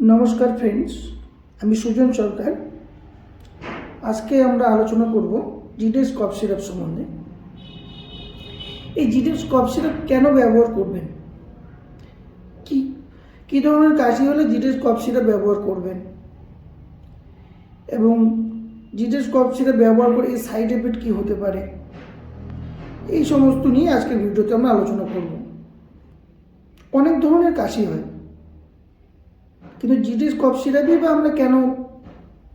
নমস্কার ফ্রেন্ডস আমি সুজন সরকার। আজকে আমরা আলোচনা করব জিডেস কফ সিরাপ সম্বন্ধে। এই জিডেস কফ সিরাপ কেন ব্যবহার করবেন? কি, কী ধরনের কাশি হলে জিডেস কফ সিরাপ ব্যবহার করবেন? এবং জিডেস কফ সিরাপ ব্যবহার করে এই সাইড এফেক্ট কী হতে পারে? এই সমস্ত নিয়ে আজকের ভিডিওতে আমরা আলোচনা করব। অনেক ধরনের কাশি হয়। কিন্তু জিডিস কফ সিরাপই বা আমরা কেন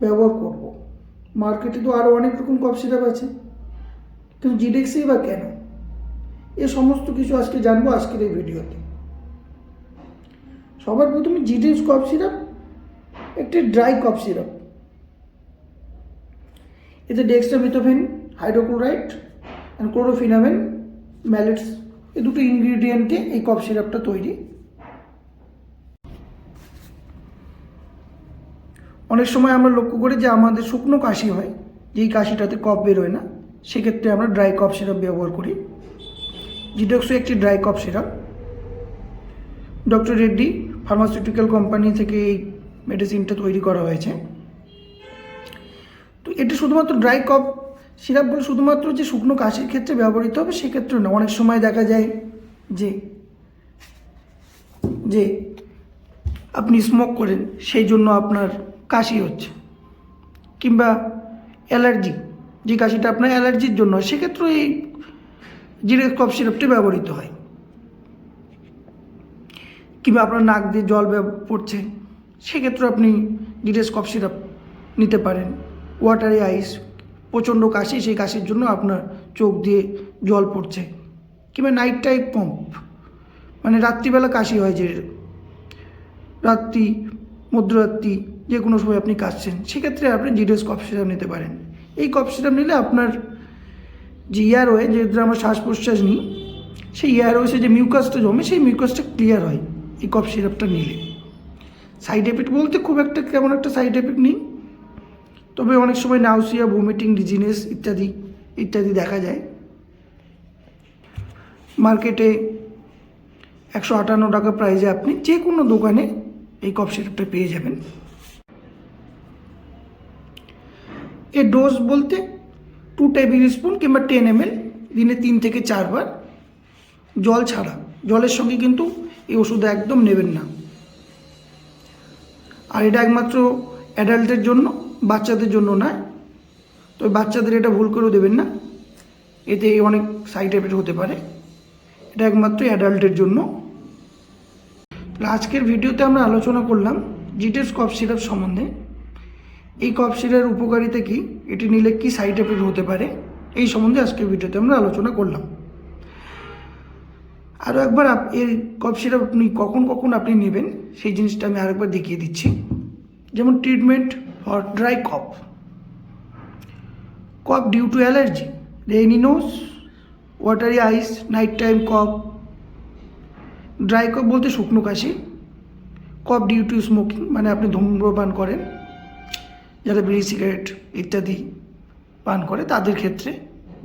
ব্যবহার করব? মার্কেটে তো আরও অনেক রকম কফ সিরাপ আছে। কিন্তু জিডেক্সই বা কেন? এ সমস্ত কিছু আজকে জানব আজকের এই ভিডিওতে। সবার প্রথমে জিডেক্স কফ সিরাপ, একটি ড্রাই কফ সিরাপ। এতে ডেক্সট্রামিথোফেন হাইড্রোক্লোরাইড অ্যান্ড ক্লোরোফিনামেন, ম্যালেটস, এই দুটো ইনগ্রিডিয়েন্টে এই কফ সিরাপটা তৈরি। অনেক সময় আমরা লক্ষ্য করি যে আমাদের শুকনো কাশি হয়, যেই কাশিটাতে কফ বেরোয় না, সেক্ষেত্রে আমরা ড্রাই কফ সিরাপ ব্যবহার করি। জিডক্সও একটি dry cough syrup. Doctor Reddy pharmaceutical company থেকে এই মেডিসিনটা তৈরি করা হয়েছে। তো এটা শুধুমাত্র ড্রাই কফ সিরাপগুলো শুধুমাত্র যে শুকনো কাশির ক্ষেত্রে ব্যবহৃত হবে সেক্ষেত্রে না। অনেক সময় দেখা যায় যে যে আপনি স্মোক করেন, সেই জন্য আপনার কাশি হচ্ছে, কিংবা অ্যালার্জি, যে কাশিটা আপনার অ্যালার্জির জন্য সেক্ষেত্রে এই জিরে কফ সিরাপটি ব্যবহৃত হয়। কিংবা আপনার নাক দিয়ে জল পড়ছে সেক্ষেত্রে আপনি জিরেস কফ সিরাপ নিতে পারেন। ওয়াটারি আইস প্রচণ্ড কাশি, সেই কাশির জন্য আপনার চোখ দিয়ে জল পড়ছে, কিংবা নাইট টাইপ পাম্প মানে রাত্রিবেলা কাশি হয় যে, রাত্রি, মধ্যরাত্রি যে কোনো সময় আপনি কাশছেন, সেক্ষেত্রে আপনি জিডিএস কফ সিরাপ নিতে পারেন। এই কফ সিরাপ নিলে আপনার যে ইয়ারওয়ে যেহেতু আমরা শ্বাস প্রশ্বাস নিই, সেই ইয়ারওয়েসে যে মিউকাসটা জমে, সেই মিউকাসটা ক্লিয়ার হয় এই কফ সিরাপটা নিলে। সাইড এফেক্ট বলতে খুব একটা কেমন একটা সাইড এফেক্ট নেই। তবে অনেক সময় নাউসিয়া ভমিটিং ডিজিনেস ইত্যাদি ইত্যাদি দেখা যায়। মার্কেটে একশো আটান্ন টাকা প্রাইজে আপনি যে কোনো দোকানে এই কফ সিরাপটা পেয়ে যাবেন। এর ডোজ বলতে টু টেবিল স্পুন কিংবা টেন এম দিনে তিন থেকে চারবার জল ছাড়া। জলের সঙ্গে কিন্তু এই ওষুধ একদম নেবেন না। আর এটা একমাত্র অ্যাডাল্টের জন্য, বাচ্চাদের জন্য নয় তবে বাচ্চাদের এটা ভুল করেও দেবেন না। এতে অনেক সাইড এফেক্ট হতে পারে। এটা একমাত্র অ্যাডাল্টের জন্য। আজকের ভিডিওতে আমরা আলোচনা করলাম জিটেস কফ সিরাপ সম্বন্ধে। এই কফ সিরাপের উপকারিতা কী? এটি নিলে কী সাইড এফেক্ট হতে পারে? এই সম্বন্ধে আজকের ভিডিওতে আমরা আলোচনা করলাম। আরও একবার এর কফ সিরাপ আপনি কখন কখন আপনি নেবেন, সেই জিনিসটা আমি আরেকবার দেখিয়ে দিচ্ছি। যেমন treatment for dry cough cough due to allergy runny nose watery eyes night time cough dry cough বলতে শুকনো কাশি। কফ ডিউ টু স্মোকিং মানে আপনি ধূম্রপান করেন। যারা বিড়ি, সিগারেট ইত্যাদি পান করে, তাদের ক্ষেত্রে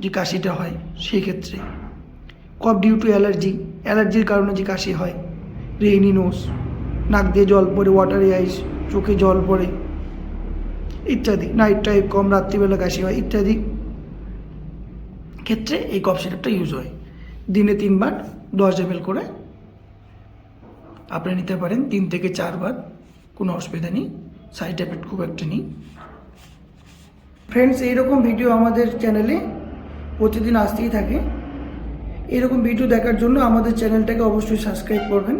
যে কাশিটা হয়, সেই ক্ষেত্রে। কফ ডিউ টু অ্যালার্জি অ্যালার্জির কারণে যে কাশি হয় রেইনি নোস নাক দিয়ে জল পড়ে ওয়াটারি আইস চোখে জল পড়ে ইত্যাদি নাইট টাইপ কম, রাত্রিবেলা কাশি হয় ইত্যাদি ক্ষেত্রে এই কফ সিরাপটা ইউজ হয়। দিনে তিনবার দশ এম করে আপনি নিতে পারেন, তিন থেকে চারবার, কোনো অসুবিধা নেই। সাইড এফেক্ট খুব একটা নেই। ফ্রেন্ডস এইরকম ভিডিও আমাদের চ্যানেলে প্রতিদিন আসতেই থাকে। এরকম ভিডিও দেখার জন্য আমাদের চ্যানেলটাকে অবশ্যই সাবস্ক্রাইব করবেন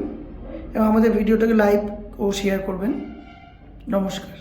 এবং আমাদের ভিডিওটাকে লাইক ও শেয়ার করবেন। নমস্কার।